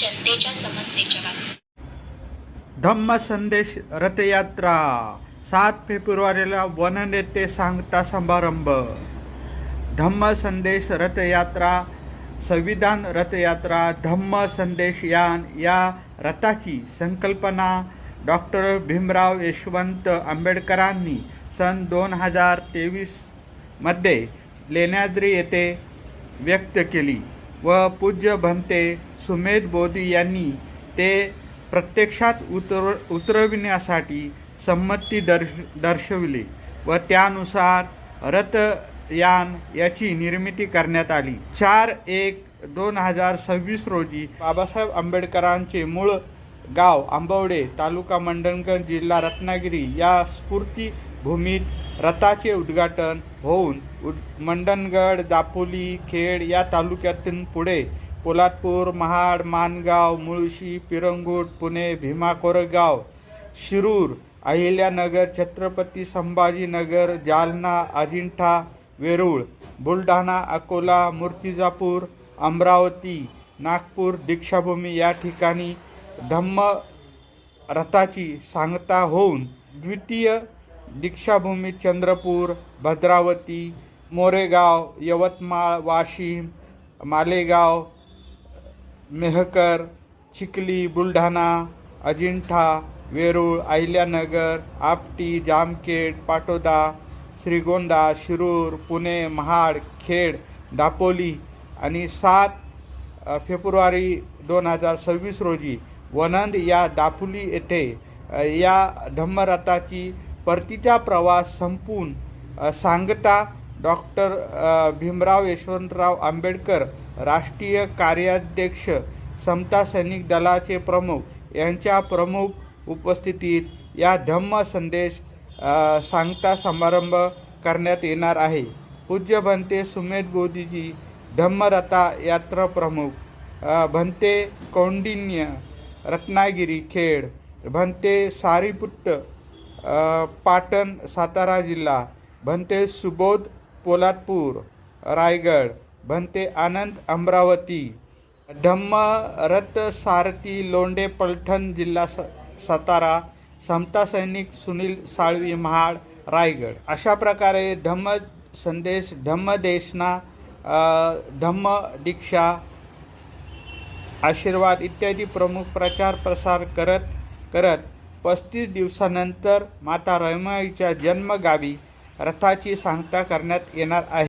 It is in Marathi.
जनतेच्या समस्येच्या धम्म संदेश रथयात्रा. सात फेब्रुवारीला वननेते सांगता समारंभ. धम्म संदेश रथयात्रा संविधान रथयात्रा धम्म संदेश यान या रथाची संकल्पना डॉक्टर भीमराव यशवंत आंबेडकरांनी सन दोन हजार तेवीसमध्ये लेण्याद्री येथे व्यक्त केली. व पूज्य भंते सुमेध बोधी यांनी ते प्रत्यक्षात उतर उतरविण्यासाठी संमती दर्श दर्शविली व त्यानुसार रथयान याची निर्मिती करण्यात आली. चार एक दोन हजार सव्वीस रोजी बाबासाहेब आंबेडकरांचे मूळ गाव आंबवडे तालुका मंडणगड जिल्हा रत्नागिरी या स्फूर्तीभूमीत रथाचे उद्घाटन होऊन उद मंडणगड दापोली खेड या तालुक्यातून पुढे पोलादपूर महाड मानगाव मुळशी पिरंगुट पुणे भीमा कोरेगाव शिरूर अहिल्यानगर छत्रपती संभाजीनगर जालना अजिंठा वेरूळ बुलढाणा अकोला मूर्तिजापूर अमरावती नागपूर दीक्षाभूमी या ठिकाणी धम्म रथाची सांगता होऊन द्वितीय दीक्षाभूमी चंद्रपूर भद्रावती मोरेगाव यवतमाळ वाशिम मालेगाव मेहकर चिखली बुलढाणा अजिंठा वेरूळ अहिल्यानगर आपटी जामखेड पाटोदा श्रीगोंदा शिरूर पुणे महाड खेड दापोली आणि सात फेब्रुवारी दोन हजार सव्वीस रोजी वनंद या दापोली येथे या धम्मरथाची परतीचा प्रवास संपून सांगता डॉक्टर भीमराव यशवंतराव आंबेडकर राष्ट्रीय कार्याध्यक्ष समता सैनिक दलाचे प्रमुख यांच्या प्रमुख उपस्थितीत या धम्म संदेश सांगता समारंभ करण्यात येणार आहे. पूज्य भंते सुमेध बोधीजी धम्मरथा यात्रा प्रमुख भंते कौंडिन्य रत्नागिरी खेड भंते सारीपुट्ट पाटण सातारा जिल्हा भंते सुबोध पोलादपूर रायगड भंते आनंद अमरावती धम्म रथ सारथी लोंढे पलठण जिल्हा स सातारा समता सैनिक सुनील साळवी महाड रायगड. अशा प्रकारे धम्म संदेश धम्मदेशना धम्म दीक्षा आशीर्वाद इत्यादी प्रमुख प्रचार प्रसार करत करत पस्तीस दिवसानंतर माता रमाईच्या जन्मगावी रथाची सांगता करण्यात येणार आहे.